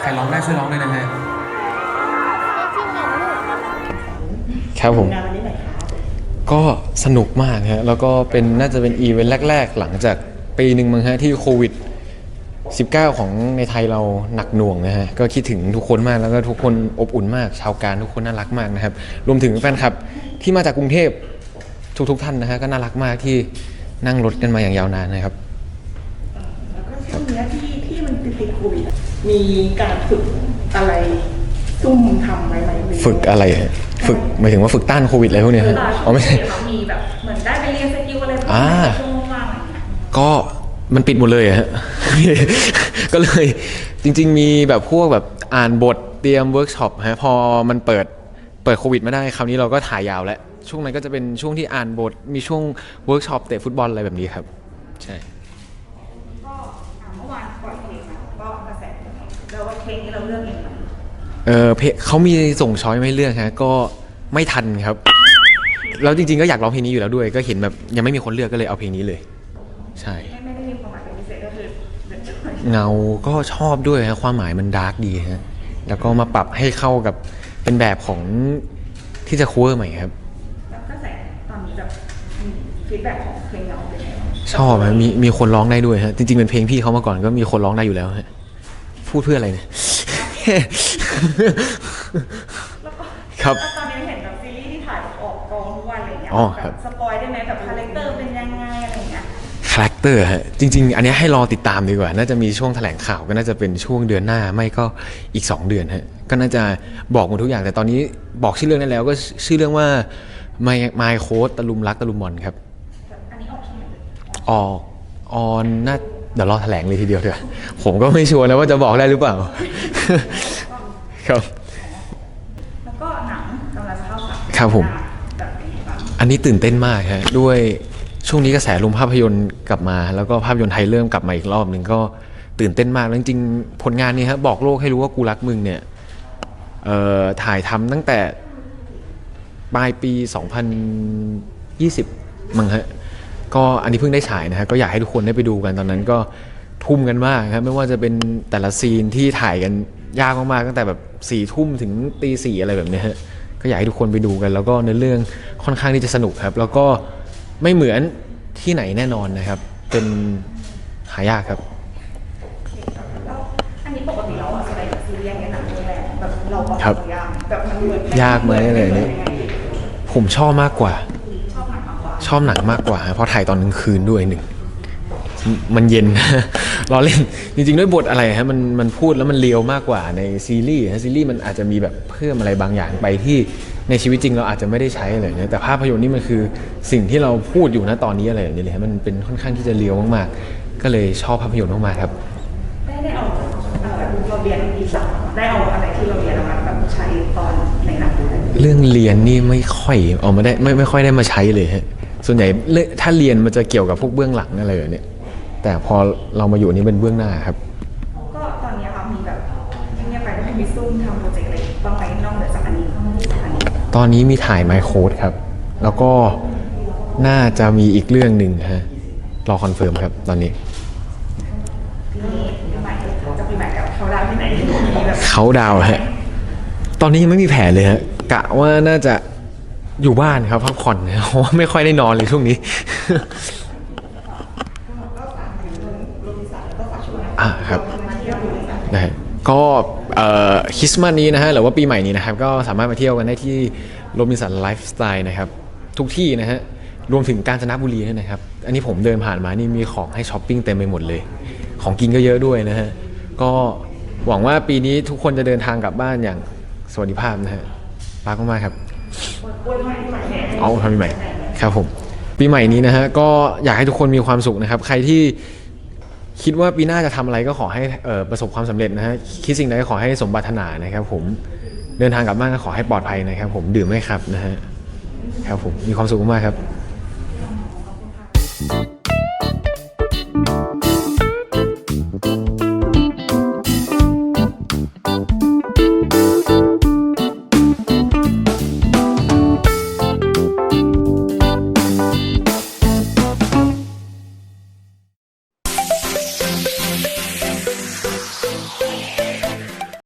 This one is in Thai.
ใครร้องได้ช่วยร้องด้วยนะฮะครับผมงานวันนี้หน่อยค่ะก็สนุกมากฮะแล้วก็เป็นน่าจะเป็นอีเวนต์แรก ๆ หลังจากปีหนึ่งมั้งฮะที่โควิด 19 ของในไทยเราหนักหน่วงนะฮะก็คิดถึงทุกคนมากแล้วก็ทุกคนอบอุ่นมาก ชาวการทุกคนน่ารักมากนะครับ รวมถึงแฟนคลับที่มาจากกรุงเทพทุกๆท่านนะฮะก็น่ารักมากที่นั่งรถกันมาอย่างยาวนานนะครับ แล้วก็ช่วงเนี้ยที่ที่มันติดติดโควิดอะ มีการฝึกอะไรซุ่มทำไหมไหมหรือฝึกอะไรฮะฝึกหมายถึงว่าฝึกต้านโควิดอะไรพวกเนี้ยฮะอ๋อไม่ใช่ เขามีแบบเหมือนได้ไปเรียนสกิลอะไรพวกอ่านี้ในช่วงว่างๆอะไรอย่างเงี้ยก็มันปิดหมดเลยอะฮะ ก็เลยจริง ๆ มีแบบพวกแบบอ่านบทเตรียมเวิร์กช็อปฮะพอมันเปิดเปิดโควิดมาได้คราวนี้เราก็ถ่ายยาวแล้ว ช่วงนั้นก็จะเป็นช่วงที่อ่านบทมีช่วงเวิร์กช็อปเตะฟุตบอลอะไรแบบนี้ครับ ใช่ ก็อ่าเมื่อวานปล่อยเพลงมาก็กระแสแล้วว่าเพลงนี้เราเลือกเองไหมเออเพจเขามีส่งช้อยมาให้เลือกฮะก็ไม่ทันครับ แล้วจริงๆก็อยากร้องเพลงนี้อยู่แล้วด้วย ก็เห็นแบบยังไม่มีคนเลือกก็เลยเอาเพลงนี้เลย ใช่ ไม่ไม่ได้มีความหมายเป็นพิเศษก็คือเดินช่วยเงาก็ชอบด้วยฮะความหมายมันดาร์กดีฮะแล้วก็มาปรับให้เข้ากับเป็นแบบของที่จะคัวใหม่ครับ แล้วกระแสตอนนี้แบบฟีดแบ็กของเพลงเราเป็นไงบ้างชอบฮะมีมีคนร้องได้ด้วยฮะจริงๆเป็นเพลงพี่เขามาก่อนก็มีคนร้องได้อยู่แล้วฮะ พูดเพื่ออะไรเนี่ยแล้วก็ครับ แล้วตอนนี้เห็นแบบซีรีส์ที่ถ่ายออกกองทุกวันอะไรอย่างเงี้ยอ๋อครับ แสปอยได้ไหมแบบคาแรคเตอร์เป็นยังไงอะไรอย่างเงี้ยคาแรคเตอร์ฮะจริง ๆ อันเนี้ยให้รอติดตามดีกว่า น่าจะมีช่วงแถลงข่าวก็น่าจะเป็นช่วงเดือนหน้าไม่ก็อีก 2 เดือนฮะก็น่าจะบอกหมดทุกอย่างแต่ตอนนี้บอกชื่อเรื่องได้แล้วก็ชื่อเรื่องว่า My My Code ตะลุมรักตะลุมบอลครับ อันนี้ออกช่วงไหนเลยออกออนน่า เดี๋ยวรอแถลงเลยทีเดียวเถอะผมก็ไม่ชัวร์นะว่าจะบอกได้หรือเปล่า ครับ แล้วก็หนังกำลังจะเข้าฉากครับผมแบบเป็นยังไงบ้างอันนี้ตื่นเต้นมากฮะด้วยช่วงนี้กระแสลงภาพยนตร์กลับมา แล้วก็ภาพยนตร์ไทยเริ่มกลับมาอีกรอบหนึ่งก็ตื่นเต้นมากแล้วจริงๆผลงานนี้ฮะบบอกโลกให้รู้ว่ากูรักมึงเนี่ยถ่ายทำตั้งแต่ปลายปี 2020 มั้งฮะ ก็อันนี้เพิ่งได้ฉายนะฮะก็อยากให้ทุกคนได้ไปดูกันตอนนั้นก็ทุ่มกันมากครับไม่ว่าจะเป็นแต่ละซีนที่ถ่ายกันยากมากๆตั้งแต่แบบสี่ทุ่มถึงตีสี่อะไรแบบเนี้ยฮะก็อยากให้ทุกคนไปดูกัน แล้วก็ในอเรื่องค่อนข้างที่จะสนุกครับ แล้วก็ไม่เหมือนที่ไหนแน่นอนนะครับ เป็นหายากครับ แล้วอันนี้ปกติเราอะแสดงกับซีรีส์อย่างเงี้ยหนังเรื่องแรกแบบเราบอกครับตัวอย่างแบบมันเหมือนยากไหมอะไรเนี่ย ผมชอบมากกว่า ชอบหนังมากกว่าชอบหนังมากกว่าฮะเพราะถ่ายตอนกลางคืนด้วยหนึ่งมมันเย็นล้อเล่นจริง ๆ ด้วยบทอะไรฮะมันมันพูดแล้วมันเลียวมากกว่าในซีรีส์ฮะซีรีส์มันอาจจะมีแบบเพิ่มอะไรบางอย่างไปที่ในชีวิตจริงเราอาจจะไม่ได้ใช้อะไรอย่างเงี้ยแต่ภาพยนตร์นี่มันคือสิ่งที่เราพูดอยู่นะตอนนี้อะไรอย่างเงี้ยเลยฮะมันเป็นค่อนข้างที่จะเลียวมากๆ ก็เลยชอบภาพยนตร์มากๆครับ ได้ได้เอาเอ่อเราเรียนอีสานได้เอาอะไรที่เราเรียนมาแบบใช้ตอนในหนังด้วย เรื่องเรียนนี่ไม่ค่อยเอามาได้ไม่ไม่ค่อยได้มาใช้เลยฮะ ส่วนใหญ่เรื่องถ้าเรียนมันจะเกี่ยวกับพวกเบื้องหลังอะไรแบบเนี้ยแต่พอเรามาอยู่นี่เป็นเบื้องหน้าครับ ก็ตอนนี้ค่ะมีแบบเงียบๆไปก็มีซุ่มทำโปรเจกต์อะไรบ้างไหมนอกเหนือจากอันนี้อันนี้ตอนนี้มีถ่ายไมโครดครับ แล้วก็น่าจะมีอีกเรื่องหนึ่งฮะรอคอนเฟิร์มครับตอนนี้ปีนี้ปีใหม่จะปีใหม่กับเขาดาวน์ที่ไหนมีแบบเขาดาวน์ฮะตอนนี้ยังไม่มีแผนเลยฮะกะว่าน่าจะ อยู่บ้านครับพักผ่อนเพราะว่าไม่ค่อยได้นอนเลยช่วงนี้อ่าครับนะฮะก็เอ่อคริสต์มาสนี้นะฮะหรือว่าปีใหม่นี้นะครับ ก็สามารถมาเที่ยวกันได้ที่โรบินสันไลฟ์สไตล์นะครับ ทุกที่นะฮะรวมถึงกาญจนบุรีด้วยนะครับ อันนี้ผมเดินผ่านมานี่มีของให้ช้อปปิ้งเต็มไปหมดเลย ของกินก็เยอะด้วยนะฮะก็หวังว่าปีนี้ทุกคนจะเดินทางกลับบ้านอย่างสวัสดิภาพนะฮะรักมากครับ เอาทำปีใหม่ครับผมปีใหม่นี้นะฮะก็อยากให้ทุกคนมีความสุขนะครับ ใครที่คิดว่าปีหน้าจะทำอะไรก็ขอให้ประสบความสำเร็จนะฮะคิดสิ่งใดก็ขอให้สมบัติถนานะครับ ผมเดินทางกลับบ้านก็ขอให้ปลอดภัยนะครับ ผมดื่มไม่ขับนะฮะครับผมมีความสุขมากครับ